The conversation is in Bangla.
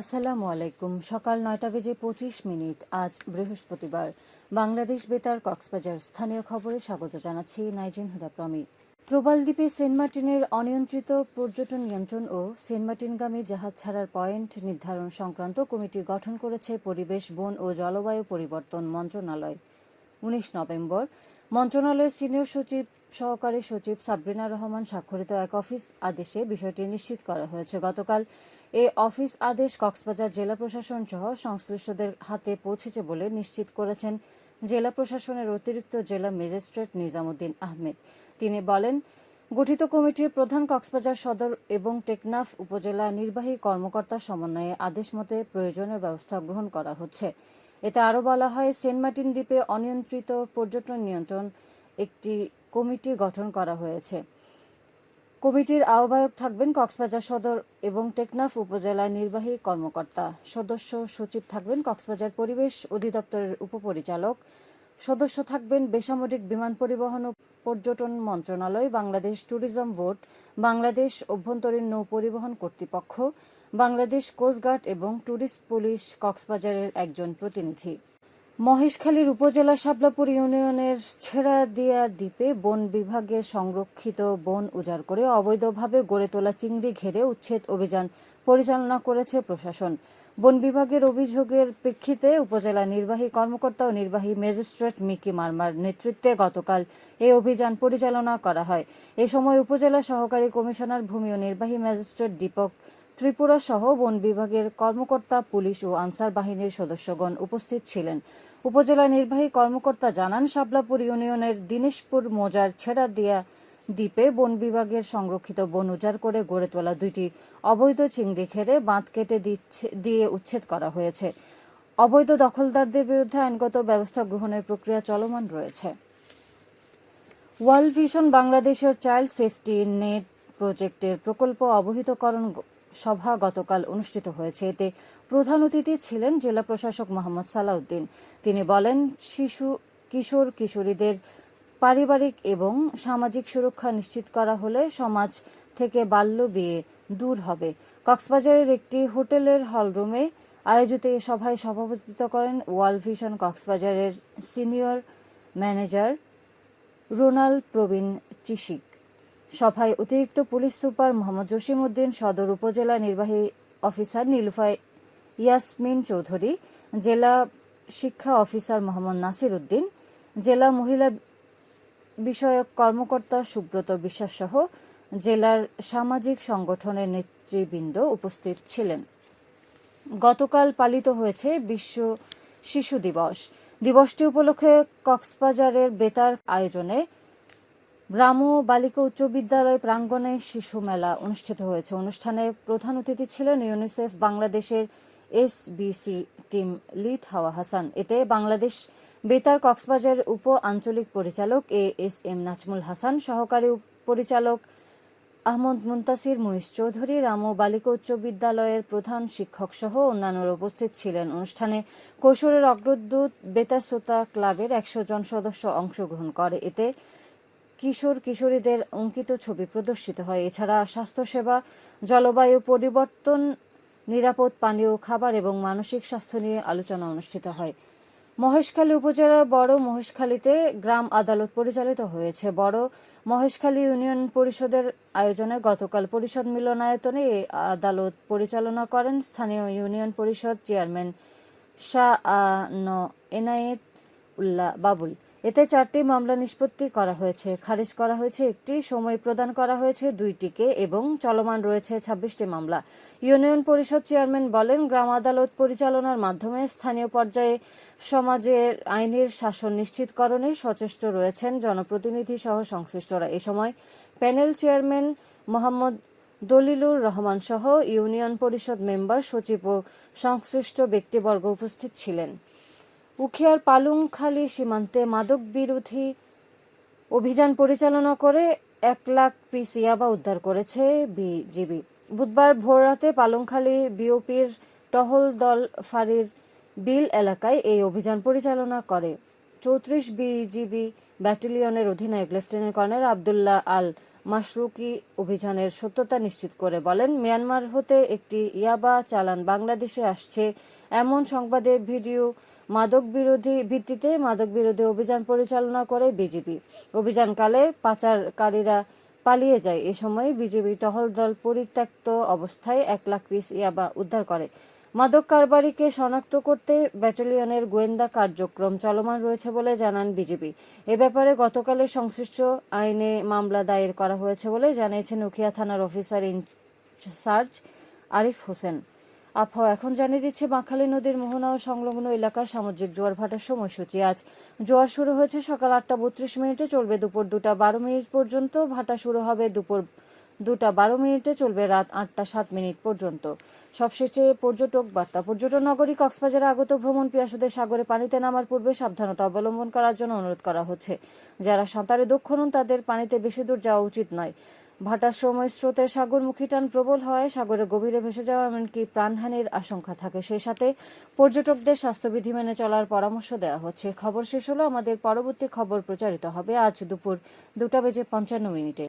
আসসালামু আলাইকুম। সকাল নয়টা বেজে পঁচিশ মিনিট। আজ বৃহস্পতিবার। বাংলাদেশ বেতার কক্সবাজার। স্থানীয় খবরে স্বাগত জানাচ্ছি নাইজিন হুদা প্রমি। প্রবাল দ্বীপে সেন্ট মার্টিনের অনিয়ন্ত্রিত পর্যটন নিয়ন্ত্রণ ও সেন্ট মার্টিনগামী জাহাজ ছাড়ার পয়েন্ট নির্ধারণ সংক্রান্ত কমিটি গঠন করেছে পরিবেশ, বন ও জলবায়ু পরিবর্তন মন্ত্রণালয়। উনিশ নভেম্বর। মন্ত্রণালয়ের সিনিয়র সচিব, সহকারী সচিব সাবরিনা রহমান স্বাক্ষরিত এক অফিস আদেশে বিষয়টি নিশ্চিত করা হয়েছে। গতকাল এ অফিস আদেশ কক্সবাজার জেলা প্রশাসন সহ সংশ্লিষ্টদের হাতে পৌঁছেছে বলে নিশ্চিত করেছেন জেলা প্রশাসনের অতিরিক্ত জেলা ম্যাজিস্ট্রেট নিজামুদ্দিন আহমেদ। তিনি বলেন, গঠিত কমিটির প্রধান কক্সবাজার সদর এবং টেকনাফ উপজেলা নির্বাহী কর্মকর্তা সমন্বয়ে আদেশ মতে প্রয়োজনীয় ব্যবস্থা গ্রহণ করা হচ্ছে। এতে আরও বলা হয়, সেন্ট মার্টিন দ্বীপে অনিয়ন্ত্রিত পর্যটন নিয়ন্ত্রণ একটি কমিটি গঠন করা হয়েছে। কমিটির আহ্বায়ক থাকবেন কক্সবাজার সদর এবং টেকনাফ উপজেলার নির্বাহী কর্মকর্তা। সদস্য সচিব থাকবেন কক্সবাজার পরিবেশ অধিদপ্তরের উপপরিচালক। সদস্য থাকবেন বেসামরিক বিমান পরিবহন ও পর্যটন মন্ত্রণালয়, বাংলাদেশ ট্যুরিজম বোর্ড, বাংলাদেশ অভ্যন্তরীণ নৌ পরিবহন কর্তৃপক্ষ, বাংলাদেশ কোস্টগার্ড এবং ট্যুরিস্ট পুলিশ কক্সবাজারের একজন প্রতিনিধি। মহেশখালীর উপজেলা শাবলাপুর ইউনিয়নের ছেড়াদিয়া দ্বীপে বন বিভাগের সংরক্ষিত বন উজাড় করে অবৈধভাবে গড়ে তোলা চিংড়ি ঘেরে উচ্ছেদ অভিযান পরিচালনা করেছে প্রশাসন। বন বিভাগের অভিযোগের প্রেক্ষিতে উপজেলা নির্বাহী কর্মকর্তা ও নির্বাহী ম্যাজিস্ট্রেট মিকি মার্মার নেতৃত্বে গতকাল এই অভিযান পরিচালনা করা হয়। এ সময় উপজেলা সহকারী কমিশনার, ভূমি ও নির্বাহী ম্যাজিস্ট্রেট দীপক ত্রিপুরা সহ বন বিভাগের কর্মকর্তা, পুলিশ ও আনসার বাহিনীর সদস্যগণ উপস্থিত ছিলেন। উপজেলা নির্বাহী কর্মকর্তা জানান শাবলাপুর ইউনিয়নের দিনেশপুর মোজার ছেড়া দিয়া দ্বীপে বন বিভাগের সংরক্ষিত বন উজাড় করে গড়ে তোলা দুইটি অবৈধ চিংড়ি ঘেরে বাঁধ কেটে দিয়ে উচ্ছেদ করা হয়েছে। অবৈধ দখলদারদের বিরুদ্ধে আইনগত ব্যবস্থা গ্রহণের প্রক্রিয়া চলমান রয়েছে। ওয়ার্ল্ড ভিশন বাংলাদেশের চাইল্ড সেফটি নেট প্রজেক্টের প্রকল্প অবহিতকরণ সভা গতকাল অনুষ্ঠিত হয়েছে। এতে প্রধান অতিথি ছিলেন জেলা প্রশাসক মোহাম্মদ সালাউদ্দিন। তিনি বলেন, শিশু, কিশোর, কিশোরীদের পারিবারিক এবং সামাজিক সুরক্ষা নিশ্চিত করা হলে সমাজ থেকে বাল্য বিয়ে দূর হবে। কক্সবাজারের একটি হোটেলের হলরুমে আয়োজিত এ সভায় সভাপতিত্ব করেন ওয়ার্ল্ড ভিশন কক্সবাজারের সিনিয়র ম্যানেজার রোনাল প্রবীণ চিশিক। সভায় অতিরিক্ত পুলিশ সুপার মোহাম্মদ জসিম উদ্দিন, সদর উপজেলা নির্বাহী অফিসার নীলুফাই ইয়াসমিন চৌধুরী, জেলা শিক্ষা অফিসার মোহাম্মদ নাসির উদ্দিন, জেলা মহিলা বিষয়ক কর্মকর্তা সুব্রত বিশ্বাস সহ জেলার সামাজিক সংগঠনের নেতৃবৃন্দ উপস্থিত ছিলেন। গতকাল পালিত হয়েছে বিশ্ব শিশু দিবস। দিবসটি উপলক্ষে কক্সবাজারের বেতার আয়োজনে গ্রাম বালিকা উচ্চ বিদ্যালয় প্রাঙ্গণে শিশু মেলা অনুষ্ঠিত হয়েছে। অনুষ্ঠানে প্রধান অতিথি ছিলেন ইউনিসেফ বাংলাদেশের এসবিসি টিম লিড হাওয়া হাসান। এতে বাংলাদেশ বেতার কক্সবাজার উপ আঞ্চলিক পরিচালক A S M Nazmul Hasan, সহকারী পরিচালক আহমদ মুন্তাসির মহিষ চৌধুরী রাম বালিকা উচ্চ বিদ্যালয়ের প্রধান শিক্ষক সহ অন্যান্যরা উপস্থিত ছিলেন। অনুষ্ঠানে কৈশোরের অগ্রদূত বেতার শ্রোতা ক্লাবের একশো জন সদস্য অংশগ্রহণ করে। এতে কিশোর কিশোরীদের অঙ্কিত ছবি প্রদর্শিত হয়। এছাড়া স্বাস্থ্যসেবা, জলবায়ু পরিবর্তন, নিরাপদ পানীয় খাবার এবং মানসিক স্বাস্থ্য নিয়ে আলোচনা অনুষ্ঠিত হয়। মহেশখালী উপজেলার বড় মহেশখালীতে গ্রাম আদালত পরিচালিত হয়েছে। বড় মহেশখালী ইউনিয়ন পরিষদের আয়োজনে গতকাল পরিষদ মিলনায়তনে আদালত পরিচালনা করেন। স্থানীয় ইউনিয়ন পরিষদ চেয়ারম্যান শাহ আ ন এনায়েত উল্লাহ বাবুল। এতে চারটি মামলা নিষ্পত্তি করা হয়েছে। খারিজ করা হয়েছে একটি, সময় প্রদান করা হয়েছে দুইটিকে এবং চলমান রয়েছে ছাব্বিশটি মামলা। ইউনিয়ন পরিষদ চেয়ারম্যান বলেন, গ্রাম আদালত পরিচালনার মাধ্যমে স্থানীয় পর্যায়ে সমাজের আইনের শাসন নিশ্চিতকরণে সচেষ্ট রয়েছেন জনপ্রতিনিধি সহ সংশ্লিষ্টরা। এ সময় প্যানেল চেয়ারম্যান মোহাম্মদ দলিলুর রহমান সহ ইউনিয়ন পরিষদ মেম্বার, সচিব ও সংশ্লিষ্ট ব্যক্তিবর্গ উপস্থিত ছিলেন। উখিয়ার পালুংখালী সীমান্তে মাদক বিরোধী অভিযান পরিচালনা করে এক লাখ পিস ইয়াবা উদ্ধার করেছে বিজিবি। বুধবার ভোররাতে পালংখালী বিওপির টহল দল ফাঁড়ির বিল এলাকায় এই অভিযান পরিচালনা করে। চৌত্রিশ বিজিবি ব্যাটালিয়নের অধিনায়ক লেফটেন্যান্ট কর্নেল আবদুল্লাহ আল মাশরুকি অভিযানের সত্যতা নিশ্চিত করে বলেন, মিয়ানমার হতে একটি ইয়াবা চালান বাংলাদেশে আসছে। এমন সংবাদে ভিডিও মাদক বিরোধী ভিত্তিতে মাদক বিরোধী অভিযান পরিচালনা করে বিজেপি। অভিযানকালে পাচারকারীরা পালিয়ে যায়। এ সময় বিজেপি টহল দল পরিত্যক্ত অবস্থায় এক লাখ পিস ইয়াবা উদ্ধার করে। মাদক কারবারিকে শনাক্ত করতে ব্যাটালিয়নের গোয়েন্দা কার্যক্রম চলমান রয়েছে বলে জানান বিজেপি এ ব্যাপারে গতকালের সংশ্লিষ্ট আইনে মামলা দায়ের করা হয়েছে বলে জানিয়েছেন উখিয়া থানার অফিসার ইনচার্জ আরিফ হোসেন। আবহাওয়া এখন জানিয়ে দিচ্ছে বাঁকখালী নদীর মোহনা ও সংলগ্ন এলাকার সামুদ্রিক জোয়ার ভাটার সময়সূচি। আজ জোয়ার শুরু হয়েছে সকাল আটটা বত্রিশ মিনিটে, চলবে দুপুর দুটা বারো মিনিট পর্যন্ত। ভাটা শুরু হবে দুপুর দুটা বারো মিনিটে চলবে রাত আটটা সাত মিনিট পর্যন্ত। সবশেষে পর্যটক বার্তা। পর্যটন নগরী কক্সবাজারে আগত ভ্রমণ পিয়াসুদের সাগরে পানিতে নামার পূর্বে সাবধানতা অবলম্বন করার জন্য অনুরোধ করা হচ্ছে। যারা সাঁতারে দক্ষ নন, তাদের পানিতে বেশি দূর যাওয়া উচিত নয়। ভাটার সময় স্রোতের সাগরমুখী টান প্রবল হয় সাগরের গভীরে ভেসে যাওয়া এমনকি প্রাণহানির আশঙ্কা থাকে। সেই সাথে পর্যটকদের স্বাস্থ্যবিধি মেনে চলার পরামর্শ দেওয়া হচ্ছে। খবর শেষ হলো, আমাদের পরবর্তী খবর প্রচারিত হবে আজ দুপুর দুটা বেজে পঞ্চান্ন মিনিটে।